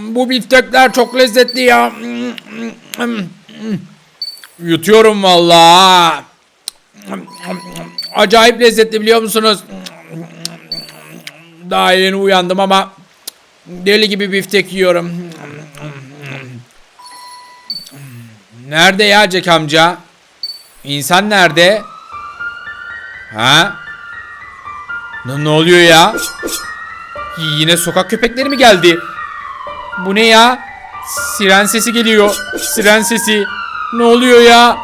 Bu biftekler çok lezzetli ya. Yutuyorum vallahi. Acayip lezzetli biliyor musunuz? Daha yeni uyandım ama deli gibi biftek yiyorum. Nerede ya Jack amca? İnsan nerede? Ha? Ne, ne oluyor ya? Yine sokak köpekleri mi geldi? Bu ne ya? Siren sesi geliyor. Siren sesi. Ne oluyor ya?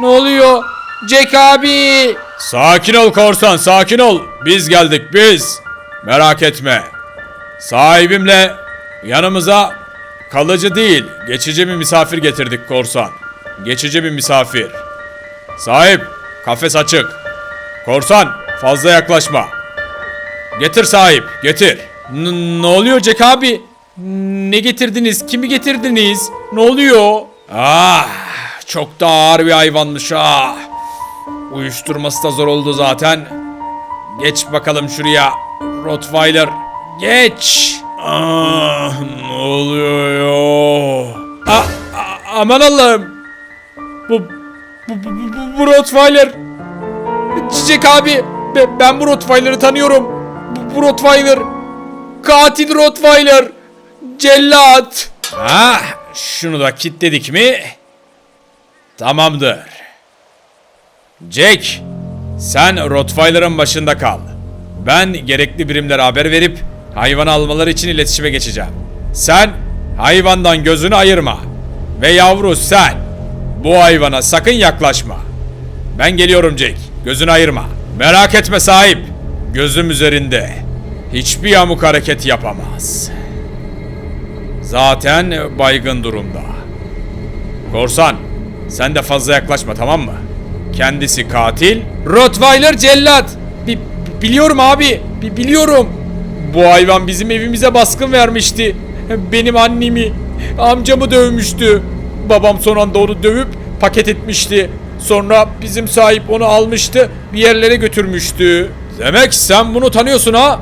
Ne oluyor? Jack abi. Sakin ol korsan sakin ol. Biz geldik biz. Merak etme. Sahibimle yanımıza kalıcı değil geçici bir misafir getirdik korsan. Geçici bir misafir. Sahip kafes açık. Korsan fazla yaklaşma. Getir sahip getir. N- ne oluyor Jack abi? Ne getirdiniz? Kimi getirdiniz? Ne oluyor? Ah, çok da ağır bir hayvanmış ah. Uyuşturması da zor oldu zaten. Geç bakalım şuraya. Rottweiler. Geç. Ah, ne oluyor ya? A- a- aman Allah'ım. Bu, bu, bu, bu, bu Rottweiler. Çiçek abi. be- ben bu Rottweiler'ı tanıyorum. Bu, Rottweiler. Katil Rottweiler. Cellat. Ah, şunu da kilitledik mi? Tamamdır. Jack, sen Rottweiler'ın başında kal. Ben gerekli birimlere haber verip hayvanı almaları için iletişime geçeceğim. Sen hayvandan gözünü ayırma. Ve yavru sen bu hayvana sakın yaklaşma. Ben geliyorum Jack. Gözünü ayırma. Merak etme sahip. Gözüm üzerinde. Hiçbir yamuk hareket yapamaz. Zaten baygın durumda. Korsan, sen de fazla yaklaşma tamam mı? Kendisi katil. Rottweiler cellat. Bi- biliyorum abi. Bi- biliyorum. Bu hayvan bizim evimize baskın vermişti. Benim annemi, amcamı dövmüştü. Babam son anda onu dövüp paket etmişti. Sonra bizim sahip onu almıştı, bir yerlere götürmüştü. Demek sen bunu tanıyorsun ha?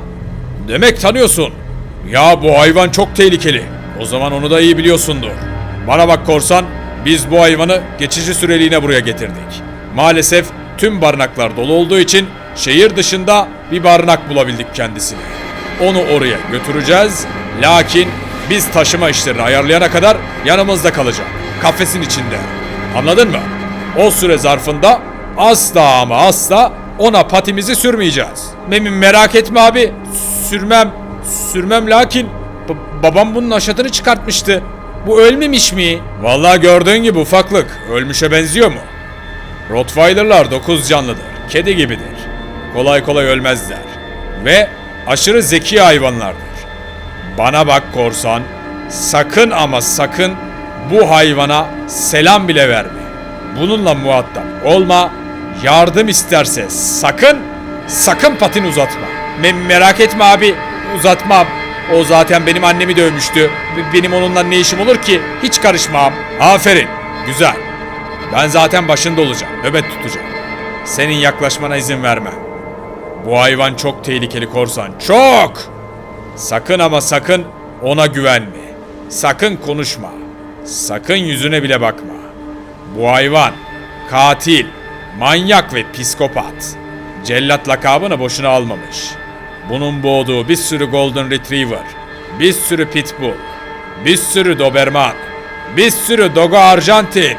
Demek tanıyorsun. Ya bu hayvan çok tehlikeli. O zaman onu da iyi biliyorsundur. Bana bak korsan, biz bu hayvanı geçici süreliğine buraya getirdik. Maalesef tüm barınaklar dolu olduğu için şehir dışında bir barınak bulabildik kendisine. Onu oraya götüreceğiz. Lakin biz taşıma işlerini ayarlayana kadar yanımızda kalacak. Kafesin içinde. Anladın mı? O süre zarfında asla ama asla ona patimizi sürmeyeceğiz. Memin merak etme abi. Sürmem. Sürmem lakin ba- babam bunun aşatını çıkartmıştı. Bu ölmemiş mi? Vallahi gördüğün gibi ufaklık ölmüşe benziyor mu? Rottweiler'lar dokuz canlıdır. Kedi gibidir. Kolay kolay ölmezler. Ve aşırı zeki hayvanlardır. Bana bak korsan. Sakın ama sakın bu hayvana selam bile verme. Bununla muhatap olma. Yardım isterse sakın sakın patin uzatma. Me- merak etme abi. Uzatmam. O zaten benim annemi dövmüştü. Be- Benim onunla ne işim olur ki? Hiç karışmam. Aferin. Güzel. Ben zaten başında olacağım. Nöbet tutacağım. Senin yaklaşmana izin vermem. Bu hayvan çok tehlikeli korsan. Çok! Sakın ama sakın ona güvenme. Sakın konuşma. Sakın yüzüne bile bakma. Bu hayvan katil, manyak ve psikopat. Cellat lakabını boşuna almamış. Bunun boğduğu bir sürü Golden Retriever, bir sürü Pitbull, bir sürü Doberman, bir sürü Dogo Arjantin.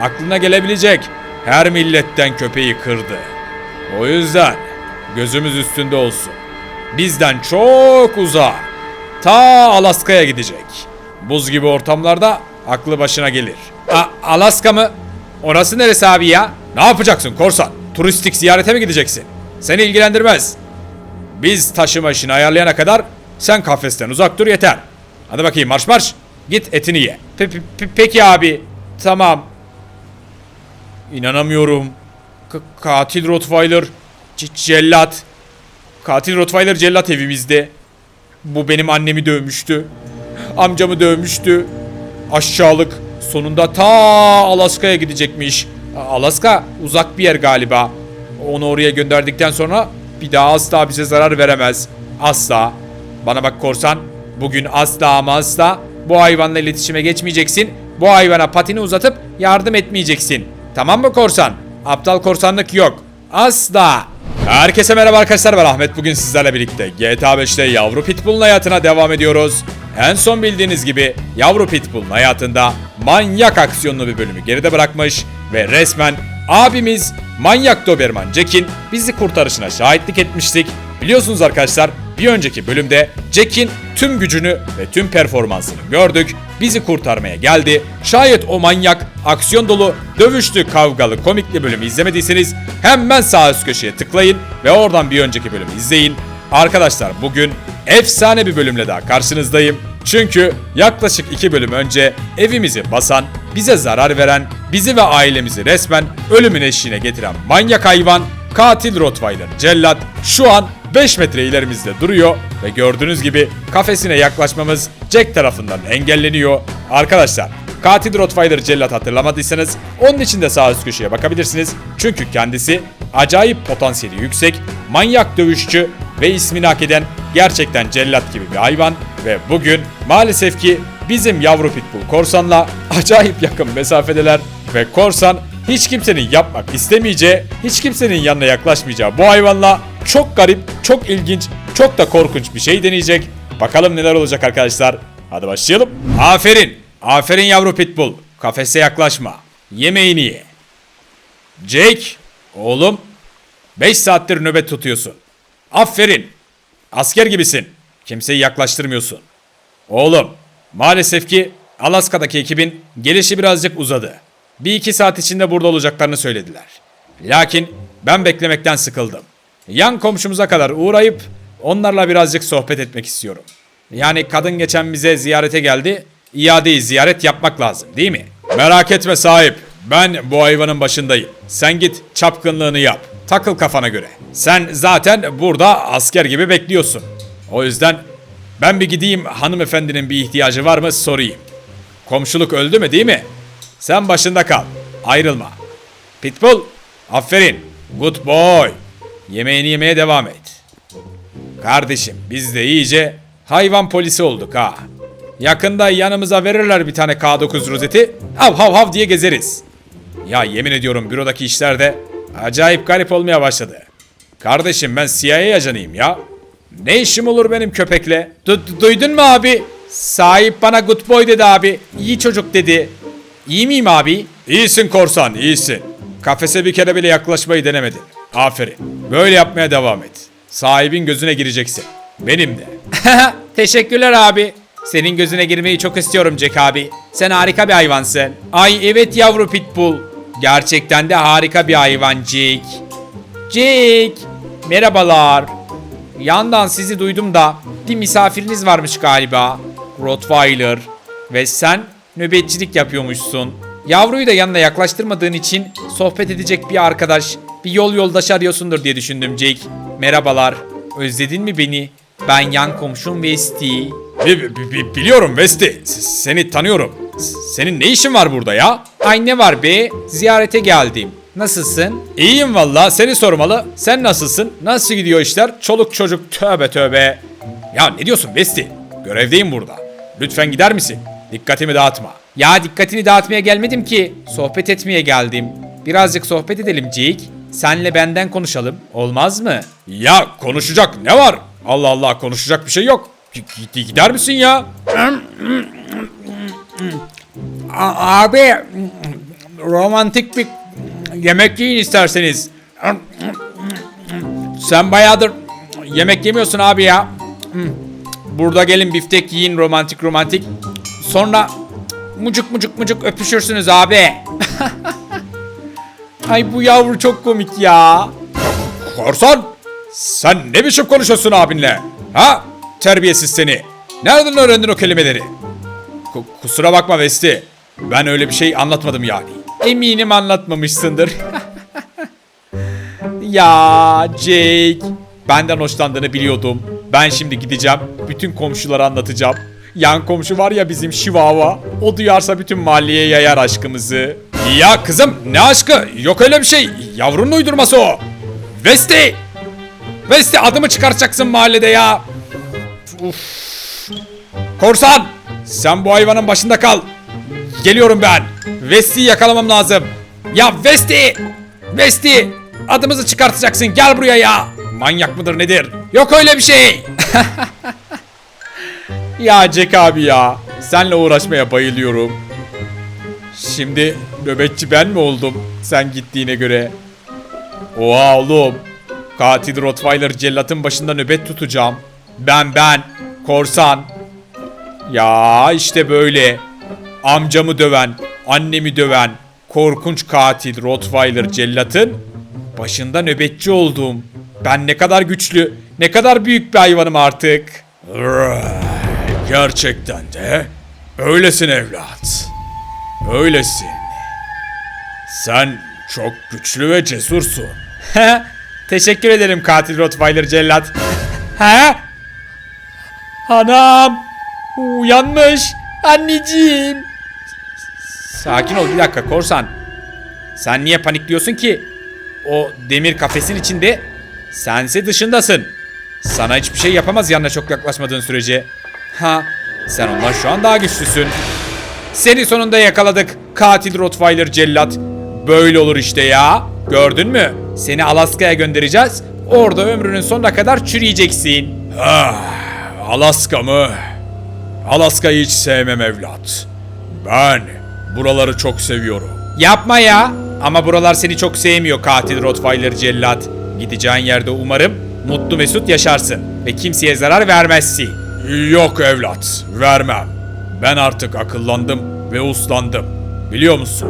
Aklına gelebilecek her milletten köpeği kırdı. O yüzden gözümüz üstünde olsun. Bizden çok uzak. Ta Alaska'ya gidecek. Buz gibi ortamlarda aklı başına gelir. A- Alaska mı? Orası neresi abi ya? Ne yapacaksın korsan? Turistik ziyarete mi gideceksin? Seni ilgilendirmez. Biz taşıma işini ayarlayana kadar sen kafesten uzak dur yeter. Hadi bakayım marş marş. Git etini ye. Pe- pe- pe- peki abi. Tamam. İnanamıyorum. K- katil Rottweiler. C- cellat. Katil Rottweiler cellat evimizde. Bu benim annemi dövmüştü. Amcamı dövmüştü. Aşağılık. Sonunda ta Alaska'ya gidecekmiş. Alaska uzak bir yer galiba. Onu oraya gönderdikten sonra bir daha asla bize zarar veremez. Asla. Bana bak korsan. Bugün asla ama asla bu hayvanla iletişime geçmeyeceksin. Bu hayvana patini uzatıp yardım etmeyeceksin. Tamam mı korsan? Aptal korsanlık yok. Asla. Herkese merhaba arkadaşlar ben Ahmet bugün sizlerle birlikte GTA 5'te yavru pitbull'un hayatına devam ediyoruz. En son bildiğiniz gibi yavru pitbull'un hayatında manyak aksiyonlu bir bölümü geride bırakmış ve resmen abimiz manyak Doberman Jack'in bizi kurtarışına şahitlik etmiştik. Biliyorsunuz arkadaşlar bir önceki bölümde Jack'in tüm gücünü ve tüm performansını gördük. Bizi kurtarmaya geldi. Şayet o manyak, aksiyon dolu, dövüşlü, kavgalı, komikli bölümü izlemediyseniz hemen sağ üst köşeye tıklayın ve oradan bir önceki bölümü izleyin. Arkadaşlar bugün efsane bir bölümle daha karşınızdayım. Çünkü yaklaşık iki bölüm önce evimizi basan, bize zarar veren, bizi ve ailemizi resmen ölümün eşiğine getiren manyak hayvan, katil Rottweiler Cellat şu an 5 metre ilerimizde duruyor ve gördüğünüz gibi kafesine yaklaşmamız Jack tarafından engelleniyor. Arkadaşlar katil Rottweiler Cellat hatırlamadıysanız onun için de sağ üst köşeye bakabilirsiniz. Çünkü kendisi acayip potansiyeli yüksek, manyak dövüşçü ve ismini hak eden gerçekten cellat gibi bir hayvan ve bugün maalesef ki bizim yavru pitbull korsanla acayip yakın mesafedeler ve korsan hiç kimsenin yapmak istemeyeceği, hiç kimsenin yanına yaklaşmayacağı bu hayvanla çok garip, çok ilginç, çok da korkunç bir şey deneyecek. Bakalım neler olacak arkadaşlar. Hadi başlayalım. Aferin. Aferin yavru pitbull. Kafese yaklaşma. Yemeğini ye. Jake, oğlum 5 saattir nöbet tutuyorsun. Aferin. Asker gibisin. Kimseyi yaklaştırmıyorsun. Oğlum, maalesef ki Alaska'daki ekibin gelişi birazcık uzadı. Bir iki saat içinde burada olacaklarını söylediler. Lakin ben beklemekten sıkıldım. Yan komşumuza kadar uğrayıp onlarla birazcık sohbet etmek istiyorum. Yani kadın geçen bize ziyarete geldi. İadeyi ziyaret yapmak lazım değil mi? Merak etme sahip. Ben bu hayvanın başındayım. Sen git çapkınlığını yap. Takıl kafana göre. Sen zaten burada asker gibi bekliyorsun. O yüzden ben bir gideyim hanımefendinin bir ihtiyacı var mı sorayım. Komşuluk öldü mü değil mi? Sen başında kal. Ayrılma. Pitbull, aferin. Good boy. Yemeğini yemeye devam et. Kardeşim biz de iyice hayvan polisi olduk ha. Yakında yanımıza verirler bir tane K9 rozeti. Hav hav hav diye gezeriz. Ya yemin ediyorum bürodaki işler de acayip garip olmaya başladı. Kardeşim ben CIA ajanıyım ya. Ne işim olur benim köpekle? Du- du- duydun mu abi? Sahip bana good boy dedi abi. İyi çocuk dedi. İyi miyim abi? İyisin korsan, iyisin. Kafese bir kere bile yaklaşmayı denemedin. Aferin. Böyle yapmaya devam et. Sahibin gözüne gireceksin. Benim de. Teşekkürler abi. Senin gözüne girmeyi çok istiyorum Jack abi. Sen harika bir hayvansın. Ay evet yavru pitbull. Gerçekten de harika bir hayvan Jack. Jack. Merhabalar. Yandan sizi duydum da bir misafiriniz varmış galiba. Rottweiler. Ve sen nöbetçilik yapıyormuşsun. Yavruyu da yanına yaklaştırmadığın için sohbet edecek bir arkadaş, bir yol yoldaş arıyorsundur diye düşündüm Jake. Merhabalar. Özledin mi beni? Ben yan komşum Westy. biliyorum Westy. Seni tanıyorum. Senin ne işin var burada ya? Ay ne var be? Ziyarete geldim. Nasılsın? İyiyim valla. Seni sormalı. Sen nasılsın? Nasıl gidiyor işler? Çoluk çocuk tövbe tövbe. Ya ne diyorsun Westy? Görevdeyim burada. Lütfen gider misin? Dikkatimi dağıtma. Ya dikkatini dağıtmaya gelmedim ki. Sohbet etmeye geldim. Birazcık sohbet edelim Jake. Senle benden konuşalım. Olmaz mı? Ya konuşacak ne var? Allah Allah konuşacak bir şey yok. Gider misin ya? abi romantik bir yemek yiyin isterseniz. Sen bayağıdır yemek yemiyorsun abi ya. Burada gelin biftek yiyin romantik romantik. Sonra mucuk mucuk mucuk öpüşürsünüz abi. Ay bu yavru çok komik ya. Korsan! Sen ne biçim konuşuyorsun abinle? Ha? Terbiyesiz seni. Nereden öğrendin o kelimeleri? Ku- kusura bakma Vesti. Ben öyle bir şey anlatmadım yani. Eminim anlatmamışsındır. ya Jake. Benden hoşlandığını biliyordum. Ben şimdi gideceğim. Bütün komşulara anlatacağım. Yan komşu var ya bizim Şivava. O duyarsa bütün mahalleye yayar aşkımızı. Ya kızım ne aşkı? Yok öyle bir şey. Yavrunun uydurması o. Vesti! Vesti adımı çıkartacaksın mahallede ya. Uf. Korsan! Sen bu hayvanın başında kal. Geliyorum ben. Vesti'yi yakalamam lazım. Ya Vesti! Vesti! Adımızı çıkartacaksın. Gel buraya ya. Manyak mıdır nedir? Yok öyle bir şey. ya Jack abi ya. Senle uğraşmaya bayılıyorum. Şimdi nöbetçi ben mi oldum? Sen gittiğine göre. Oha oğlum. Katil Rottweiler cellatın başında nöbet tutacağım. Ben ben. Korsan. Ya işte böyle. Amcamı döven, annemi döven, korkunç katil Rottweiler cellatın başında nöbetçi oldum. Ben ne kadar güçlü, ne kadar büyük bir hayvanım artık. Gerçekten de öylesin evlat. Öylesin. Sen çok güçlü ve cesursun. Teşekkür ederim katil Rottweiler cellat. He? Anam! Uyanmış! Anneciğim! Sakin ol bir dakika korsan. Sen niye panikliyorsun ki? O demir kafesin içinde sense dışındasın. Sana hiçbir şey yapamaz yanına çok yaklaşmadığın sürece. Ha, sen ondan şu an daha güçlüsün. Seni sonunda yakaladık katil Rottweiler cellat. Böyle olur işte ya. Gördün mü? Seni Alaska'ya göndereceğiz. Orada ömrünün sonuna kadar çürüyeceksin. Ah, Alaska mı? Alaska'yı hiç sevmem evlat. Ben buraları çok seviyorum. Yapma ya. Ama buralar seni çok sevmiyor katil Rottweiler cellat. Gideceğin yerde umarım mutlu mesut yaşarsın ve kimseye zarar vermezsin. Yok evlat, vermem. Ben artık akıllandım ve uslandım. Biliyor musun?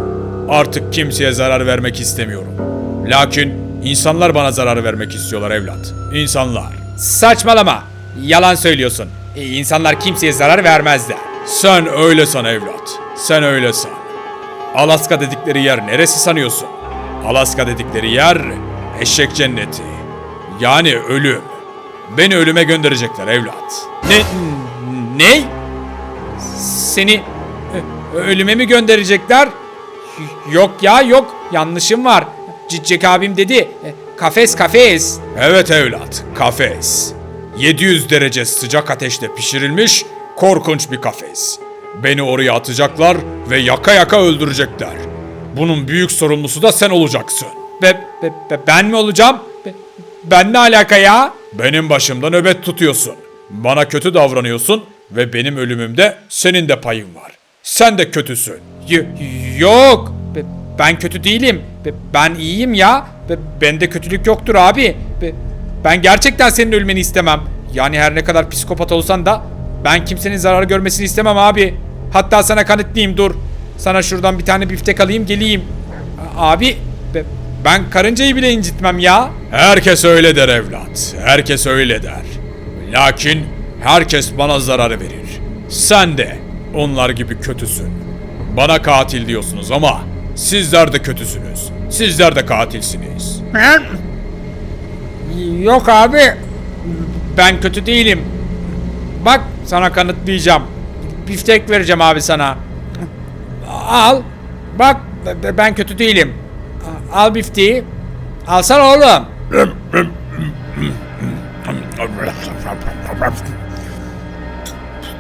Artık kimseye zarar vermek istemiyorum. Lakin insanlar bana zarar vermek istiyorlar evlat. İnsanlar. Saçmalama. Yalan söylüyorsun. E, İnsanlar kimseye zarar vermezler. Sen öyle san evlat. Sen öyle san. Alaska dedikleri yer neresi sanıyorsun? Alaska dedikleri yer eşek cenneti. Yani ölüm. Beni ölüme gönderecekler evlat. Ne? Ne? Seni ö- ölüme mi gönderecekler? Yok ya yok. Yanlışım var. Cicek abim dedi. E, Kafes kafes. Evet evlat. Kafes. 700 derece sıcak ateşte pişirilmiş korkunç bir kafes. Beni oraya atacaklar ve yaka yaka öldürecekler. Bunun büyük sorumlusu da sen olacaksın. Be, be- be- ben mi olacağım? Be- ben ne alaka ya? Benim başımda nöbet tutuyorsun. Bana kötü davranıyorsun ve benim ölümümde senin de payın var. Sen de kötüsün. Y- yok. Be- ben kötü değilim. Be- ben iyiyim ya. Be- bende kötülük yoktur abi. Be- ben gerçekten senin ölmeni istemem. Yani her ne kadar psikopat olsan da ben kimsenin zarar görmesini istemem abi. Hatta sana kanıtlayayım dur. Sana şuradan bir tane biftek alayım geleyim. Abi be- ben karıncayı bile incitmem ya. Herkes öyle der evlat. Herkes öyle der. Lakin herkes bana zarar verir. Sen de onlar gibi kötüsün. Bana katil diyorsunuz ama sizler de kötüsünüz. Sizler de katilsiniz. Yok abi. Ben kötü değilim. Bak sana kanıtlayacağım. Biftek vereceğim abi sana. Al. Bak ben kötü değilim. Al bifteği. Alsana oğlum.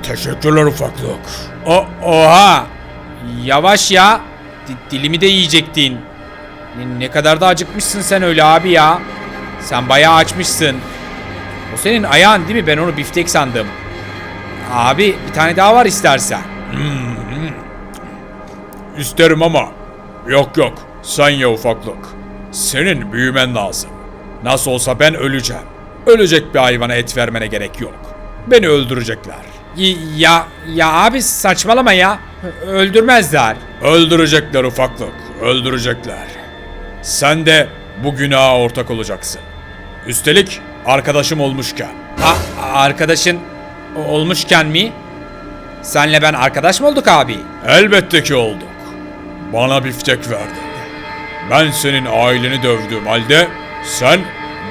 Teşekkürler ufaklık. O oha. Yavaş ya. Di- dilimi de yiyecektin. Ne, ne kadar da acıkmışsın sen öyle abi ya. Sen bayağı açmışsın. O senin ayağın değil mi? Ben onu biftek sandım. Abi bir tane daha var istersen. İsterim ama. Yok yok. Sen ya ufaklık. Senin büyümen lazım. Nasıl olsa ben öleceğim. Ölecek bir hayvana et vermene gerek yok. Beni öldürecekler. Ya ya abi saçmalama ya. Öldürmezler. Öldürecekler ufaklık. Öldürecekler. Sen de bu günaha ortak olacaksın. Üstelik arkadaşım olmuşken. arkadaşın olmuşken mi? Senle ben arkadaş mı olduk abi? Elbette ki olduk. Bana biftek verdin. Ben senin aileni dövdüğüm halde sen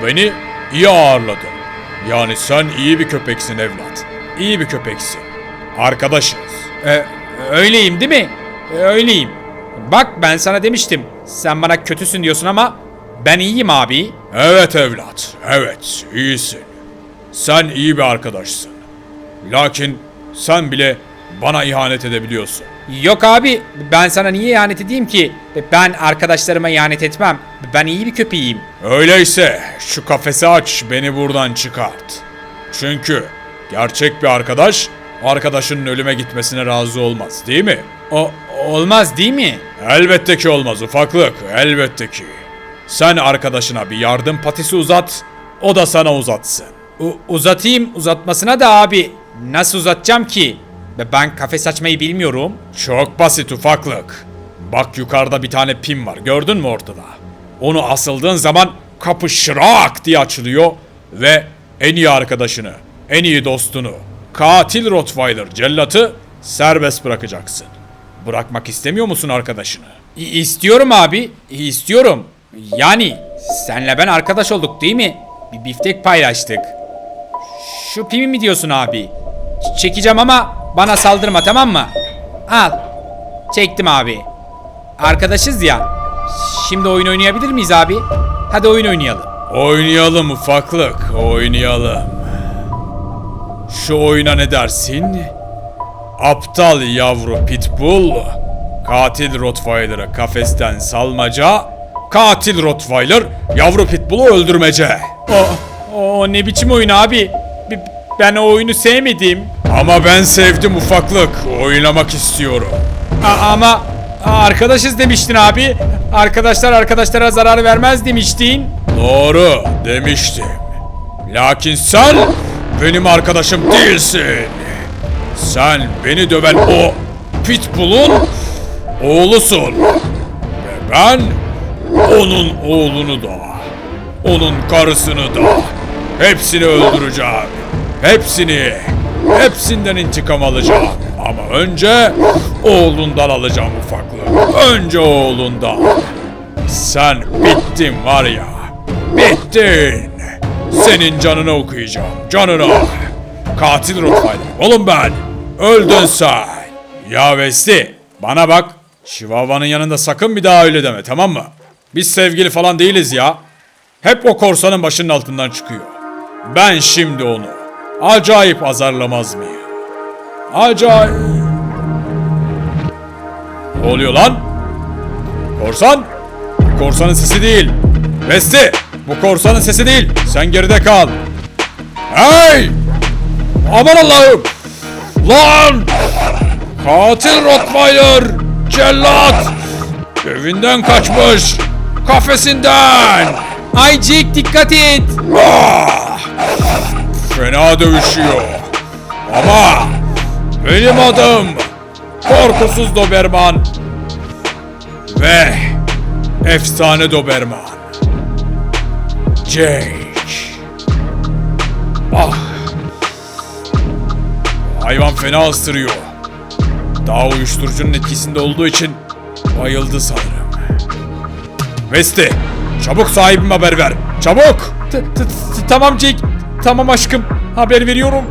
beni iyi ağırladın. Yani sen iyi bir köpeksin evlat. İyi bir köpeksin. Arkadaşız. E, öyleyim değil mi? E, öyleyim. Bak ben sana demiştim. Sen bana kötüsün diyorsun ama ben iyiyim abi. Evet evlat. Evet iyisin. Sen iyi bir arkadaşsın. Lakin sen bile bana ihanet edebiliyorsun. Yok abi ben sana niye ihanet edeyim ki? Ben arkadaşlarıma ihanet etmem. Ben iyi bir köpeğim. Öyleyse şu kafesi aç beni buradan çıkart. Çünkü gerçek bir arkadaş arkadaşının ölüme gitmesine razı olmaz değil mi? O olmaz değil mi? Elbette ki olmaz ufaklık elbette ki. Sen arkadaşına bir yardım patisi uzat o da sana uzatsın. U- uzatayım uzatmasına da abi. Nasıl uzatacağım ki? Ben kafes açmayı bilmiyorum. Çok basit ufaklık. Bak yukarıda bir tane pin var gördün mü ortada? Onu asıldığın zaman kapı şırak diye açılıyor ve en iyi arkadaşını, en iyi dostunu, katil Rottweiler cellatı serbest bırakacaksın. Bırakmak istemiyor musun arkadaşını? İ- İstiyorum abi. istiyorum. Yani senle ben arkadaş olduk değil mi? Bir biftek paylaştık. Şu pimi mi diyorsun abi? Ç- Çekeceğim ama bana saldırma tamam mı? Al. Çektim abi. Arkadaşız ya. Şimdi oyun oynayabilir miyiz abi? Hadi oyun oynayalım. Oynayalım ufaklık, oynayalım. Şu oyuna ne dersin? Aptal yavru pitbull, katil Rottweiler'ı kafesten salmaca, katil Rottweiler yavru pitbull'u öldürmece. O, o ne biçim oyun abi? Ben o oyunu sevmedim. Ama ben sevdim ufaklık, oynamak istiyorum. A- ama arkadaşız demiştin abi. Arkadaşlar arkadaşlara zarar vermez demiştin. Doğru demiştim. Lakin sen benim arkadaşım değilsin. Sen beni döven o Pitbull'un oğlusun. Ve ben onun oğlunu da, onun karısını da hepsini öldüreceğim. Hepsini, hepsinden intikam alacağım. Ama önce oğlundan alacağım ufaklık. Önce oğlundan. Sen bittin var ya. Bittin. Senin canını okuyacağım. Canına. Katil Rottweiler. Oğlum ben. Öldün sen. Ya Vesti. Bana bak. Chihuahua'nın yanında sakın bir daha öyle deme tamam mı? Biz sevgili falan değiliz ya. Hep o korsanın başının altından çıkıyor. Ben şimdi onu acayip azarlamaz mıyım? Acayip. Ne oluyor lan? Korsan? Korsanın sesi değil. Vesti! Bu korsanın sesi değil. Sen geride kal. Hey! Aman Allah'ım! Lan! Katil Rottweiler! Cellat! Evinden kaçmış! Kafesinden! Ay Jack dikkat et. Ah! Fena dövüşüyor. Ama benim adım Korkusuz Doberman ve Efsane Doberman. Jake. Ah. Hayvan fena ısırıyor. Daha uyuşturucunun etkisinde olduğu için bayıldı sanırım. Vesti, çabuk sahibime haber ver. Çabuk! Tamam Jack. Tamam aşkım. Haber veriyorum.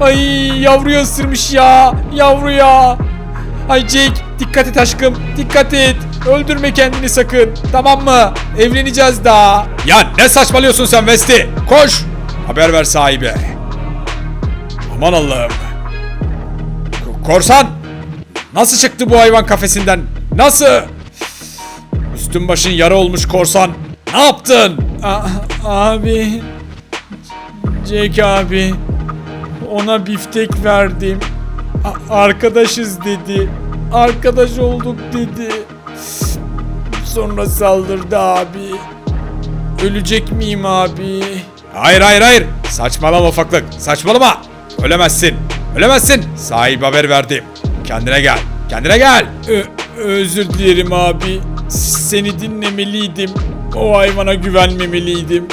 Ay yavruyu ısırmış ya. Yavruya. Ay Jack dikkat et aşkım. Dikkat et. Öldürme kendini sakın. Tamam mı? Evleneceğiz daha. Ya ne saçmalıyorsun sen Vesti? Koş! Haber ver sahibe. Aman Allah'ım. Korsan! Nasıl çıktı bu hayvan kafesinden? Nasıl? Üstün başın yara olmuş korsan. Ne yaptın? A- abi. Jack abi. Ona biftek verdim. A- arkadaşız dedi. Arkadaş olduk dedi. Sonra saldırdı abi. Ölecek miyim abi? Hayır hayır hayır. Saçmalama ufaklık. Saçmalama. Ölemezsin. Ölemezsin. Sahip haber verdim. Kendine gel. Kendine gel. Ö- özür dilerim abi. Seni dinlemeliydim. O hayvana güvenmemeliydim.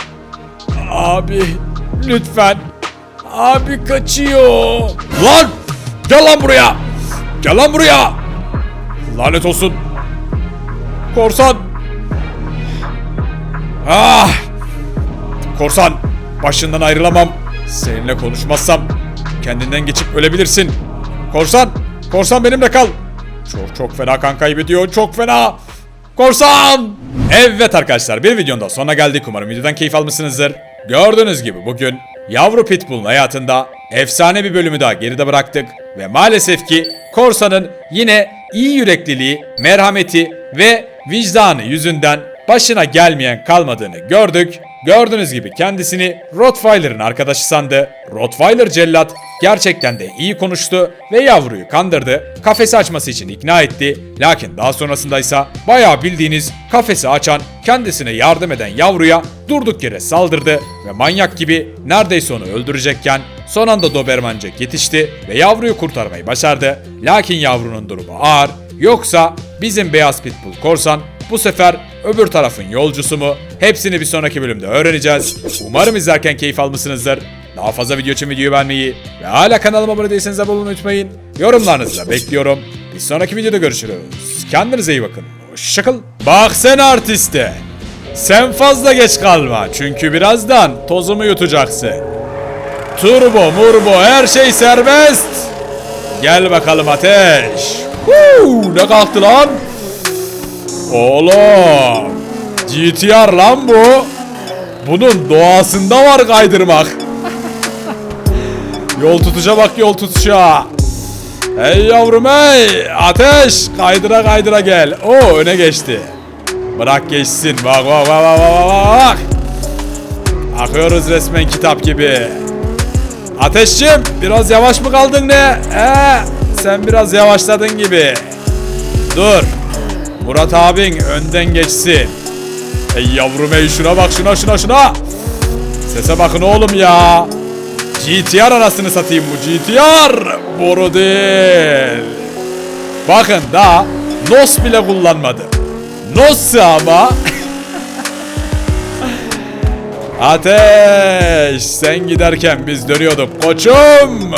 Abi lütfen. Abi kaçıyor. Lan! Gel lan buraya! Gel lan buraya! Lanet olsun! Korsan! Ah! Korsan! Başından ayrılamam. Seninle konuşmazsam kendinden geçip ölebilirsin. Korsan! Korsan benimle kal. Çok çok fena kan kaybediyor. Çok fena. Korsan! Evet arkadaşlar bir videonun da sonuna geldik. Umarım videodan keyif almışsınızdır. Gördüğünüz gibi bugün yavru pitbull'un hayatında efsane bir bölümü daha geride bıraktık ve maalesef ki Korsa'nın yine iyi yürekliliği, merhameti ve vicdanı yüzünden başına gelmeyen kalmadığını gördük. Gördüğünüz gibi kendisini Rottweiler'ın arkadaşı sandı. Rottweiler cellat gerçekten de iyi konuştu ve yavruyu kandırdı. Kafesi açması için ikna etti. Lakin daha sonrasında ise bayağı bildiğiniz kafesi açan, kendisine yardım eden yavruya durduk yere saldırdı ve manyak gibi neredeyse onu öldürecekken son anda Dobermanca yetişti ve yavruyu kurtarmayı başardı. Lakin yavrunun durumu ağır. Yoksa bizim beyaz pitbull korsan bu sefer öbür tarafın yolcusu mu? Hepsini bir sonraki bölümde öğreneceğiz. Umarım izlerken keyif almışsınızdır. Daha fazla video için videoyu beğenmeyi ve hala kanalıma abone değilseniz abone olmayı unutmayın. Yorumlarınızı da bekliyorum. Bir sonraki videoda görüşürüz. Kendinize iyi bakın. Hoşçakalın. Bak sen artiste. Sen fazla geç kalma çünkü birazdan tozumu yutacaksın. Turbo, murbo her şey serbest. Gel bakalım ateş. Huu, ne kalktı lan? Oğlum. GTR lan bu. Bunun doğasında var kaydırmak. yol tutuşa bak yol tutuşa. Hey yavrum hey. Ateş. Kaydıra kaydıra gel. O öne geçti. Bırak geçsin. Bak bak bak bak bak. bak. Akıyoruz resmen kitap gibi. Ateşçim biraz yavaş mı kaldın ne? Ee, sen biraz yavaşladın gibi. Dur. Murat abin önden geçsin. Ey yavrum ey şuna bak şuna şuna şuna. Sese bakın oğlum ya. GTR anasını satayım bu GTR. Boru değil. Bakın daha NOS bile kullanmadı. NOS ama. Ateş sen giderken biz dönüyorduk koçum.